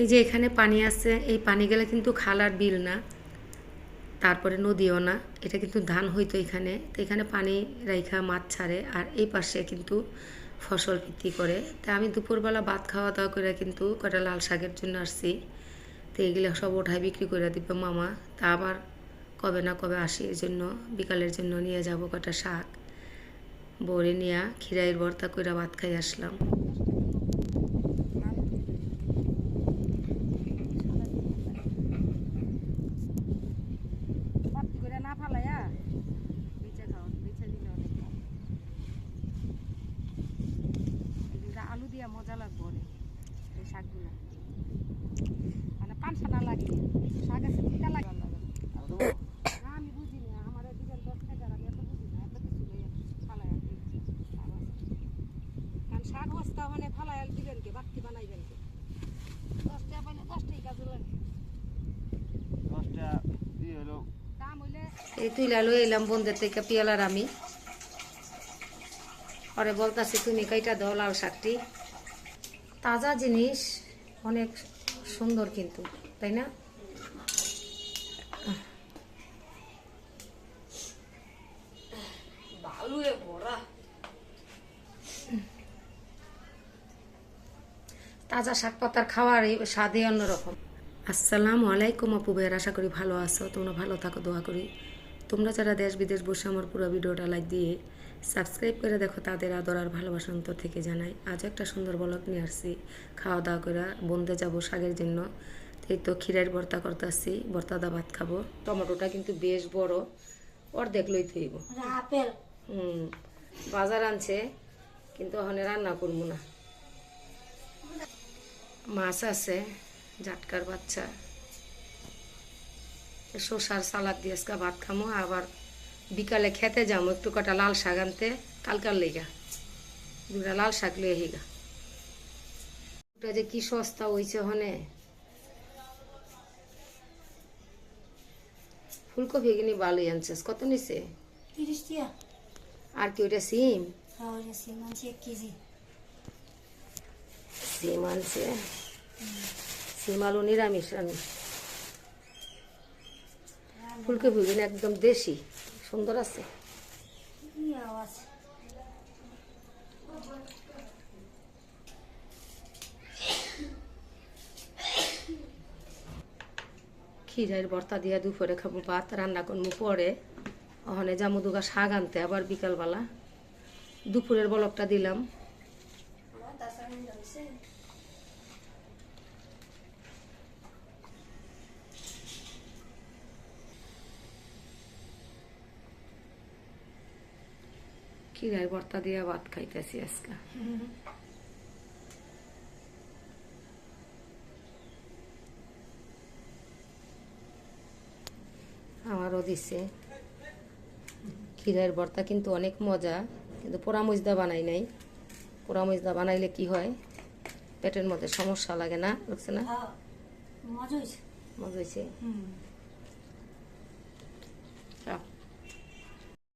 এই যে এখানে পানি আছে, এই পানি গেলে কিন্তু খালার বিল না। তারপরে নদীও না। এটা কিন্তু ধান হইতো এখানে। তো এখানে পানি রাইখা মাছ ছাড়ে আর এই পাশে কিন্তু ফসল ভিত্তি করে। তা আমি দুপুরবেলা ভাত খাওয়া দাওয়া করে কিন্তু কটা লাল শাকের জন্য আসছি। তো এগুলো সব ওঠায় বিক্রি করে দিবে মামা। তা আবার কবে না কবে আসি এর জন্য বিকালের জন্য নিয়ে যাব কটা শাক। বরে নিয়ে খিরাইয়ের ভর্তা করে ভাত খাই আসলাম। দিয়া মজা লাগবে অনেক এই শাকগুলা। মানে পাঁচশো না লাগে শাক আছে তিনটা লাগে। আমি বুঝি না আমার দিবেন দশ টাকার আমি এত বুঝি না এত কিছু লইয়া ফালাই আর দিই। শাক আছে। কারণ শাক বস্তা মানে ফালাই আর দিবেন কে বাক্তি বানাইবেন কে? দশ টাকা পাইলে দশ টাকা কাজে লাগে। দশটা দিয়ে হলো দাম এই তুইলা লই এলাম বন্ধের থেকে পিয়ালার আমি। পরে বলতাছি তুমি কাইটা দাও লাল শাকটি। তাজা জিনিস অনেক সুন্দর কিন্তু তাই না? তাজা শাক পাতার খাওয়ার এই স্বাদই অন্যরকম। আসসালামু আলাইকুম আপু ভাইয়ের আশা করি ভালো আছো। তোমরা ভালো থাকো দোয়া করি। তোমরা যারা দেশ বিদেশ বসে আমার পুরো ভিডিওটা লাইক দিয়ে সাবস্ক্রাইব করে দেখো তাদের আদর আর ভালোবাসা অন্তর থেকে জানাই। আজ একটা সুন্দর বলক নিয়ে আসছি। খাওয়া দাওয়া করে বন্ধে যাব শাকের জন্য। এই তো ক্ষীরের ভর্তা করতেছি ভর্তা দা ভাত খাব। টমেটোটা কিন্তু বেশ বড় অর্ধেক লই থইব। আপেল। হুম বাজার আনছে কিন্তু ওখানে রান্না করব না। মাছ আছে জাটকার বাচ্চা। শসার সালাদ দিয়ে আজকে ভাত খামো আবার বিকালে খেতে যাব একটু কটা লাল শাক আনতে কালকার লেগা দুটা লাল শাক লয়ে হিগা ওটা যে কি সস্তা হয়েছে ওখানে ফুলকপি কিনি ভালোই আনছিস কত নিছে? তিরিশ টিয়া। আর কি ওটা সিম? এক কেজি। সিম আনছে। সিম আলু নিরামিষ রান্না ফুলকপি কিনে একদম দেশি। সুন্দর আছে। ক্ষীরের ভর্তা দিয়ে দুপুরে খাব ভাত, রান্না করব পরে। ওখানে যাব দুগা শাক আনতে, আবার বিকালবেলা। দুপুরের বলকটা দিলাম। ক্ষীরের ভর্তা দিয়ে ভাত খাইতেছি আজকে? আমারও দিছে। ক্ষীরের ভর্তা কিন্তু অনেক মজা কিন্তু পোড়া মজদা বানাই নাই। পোড়া মজদা বানাইলে কি হয়? পেটের মধ্যে সমস্যা লাগে না বুঝছে না? হ্যাঁ মজা হয়েছে মজা হয়েছে